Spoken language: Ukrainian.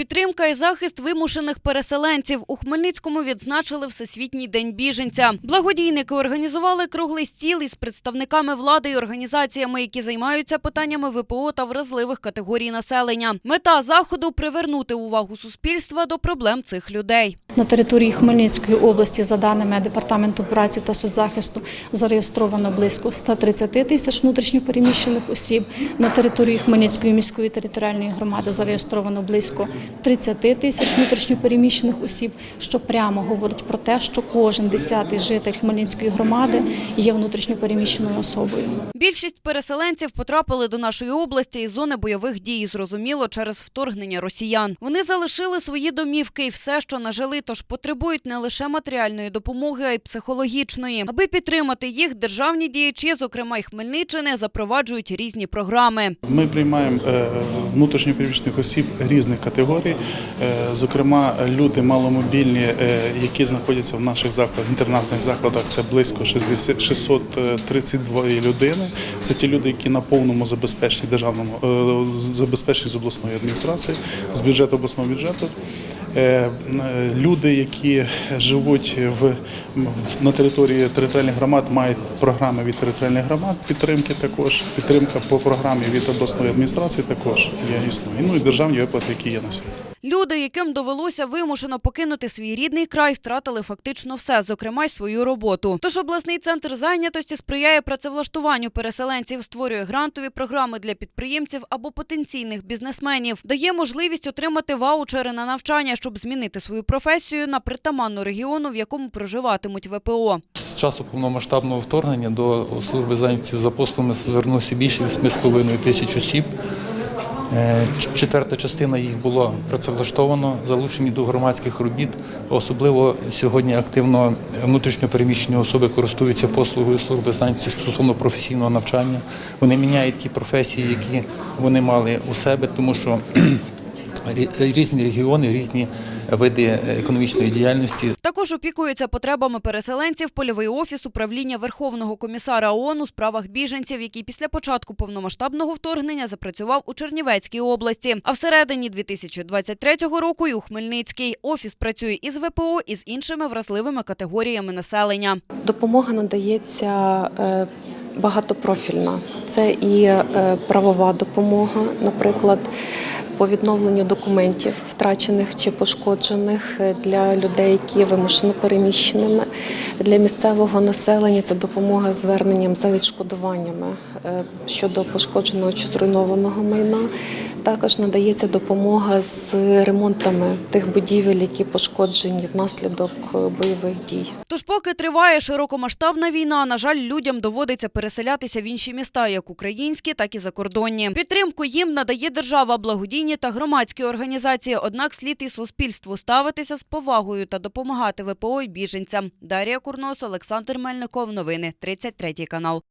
під Підтримка і захист вимушених переселенців у Хмельницькому відзначили Всесвітній день біженця. Благодійники організували круглий стіл із представниками влади і організаціями, які займаються питаннями ВПО та вразливих категорій населення. Мета заходу привернути увагу суспільства до проблем цих людей. На території Хмельницької області, за даними Департаменту праці та соцзахисту, зареєстровано близько 130 тисяч внутрішньопереміщених осіб. На території Хмельницької міської територіальної громади зареєстровано близько 30 тисяч внутрішньопереміщених осіб, що прямо говорить про те, що кожен десятий житель Хмельницької громади є внутрішньопереміщеною особою. Більшість переселенців потрапили до нашої області із зони бойових дій, зрозуміло, через вторгнення росіян. Вони залишили свої домівки і все, що нажили, тож потребують не лише матеріальної допомоги, а й психологічної. Аби підтримати їх, державні діячі, зокрема й Хмельниччини, запроваджують різні програми. Ми приймаємо е, внутрішньопереміщених осіб різних категорій, е, зокрема люди маломобільні, е, які знаходяться в наших закладах, інтернатних закладах. Це близько 60 632 людини. Це ті люди, які на повному забезпеченні державному е, забезпечені з обласної адміністрації, з бюджету обласного бюджету. Е, е, Люди, які живуть в, на території територіальних громад, мають програми від територіальних громад підтримки також. Підтримка по програмі від обласної адміністрації також є існує. Ну і державні виплати, які є на сьогодні. Люди, яким довелося вимушено покинути свій рідний край, втратили фактично все, зокрема й свою роботу. Тож обласний центр зайнятості сприяє працевлаштуванню переселенців, створює грантові програми для підприємців або потенційних бізнесменів, дає можливість отримати ваучери на навчання, щоб змінити свою професію на притаманну регіону, в якому проживатимуть ВПО. З часу повномасштабного вторгнення до служби зайнятості за послугами звернулося більше 8,5 тисяч осіб. Е, Четверта частина їх було працевлаштовано, залучені до громадських робіт. Особливо сьогодні активно внутрішньопереміщені особи користуються послугою служби санкцій стосовно професійного навчання. Вони міняють ті професії, які вони мали у себе, тому що різні регіони, різні види економічної діяльності Також опікується потребами переселенців польовий офіс управління Верховного комісара ООН у справах біженців, який після початку повномасштабного вторгнення запрацював у Чернівецькій області. А всередині 2023 року і у Хмельницькій офіс працює із ВПО і з іншими вразливими категоріями населення. Допомога надається е, багатопрофільна. Це і е, правова допомога, наприклад, по відновленню документів, втрачених чи пошкоджених е, для людей, які вимушено переміщеними. Для місцевого населення це допомога зверненням за відшкодуваннями е, щодо пошкодженого чи зруйнованого майна. Також надається допомога з ремонтами тих будівель, які пошкоджені внаслідок е, бойових дій. Тож, поки триває широкомасштабна війна, на жаль, людям доводиться переселятися в інші міста, як українські, так і закордонні. Підтримку їм надає держава, благодійні та громадські організації. Однак слід і суспільству ставитися з повагою та допомагати ВПО й біженцям. Дарія Курнос, Олександр Мельников. Новини 33 канал.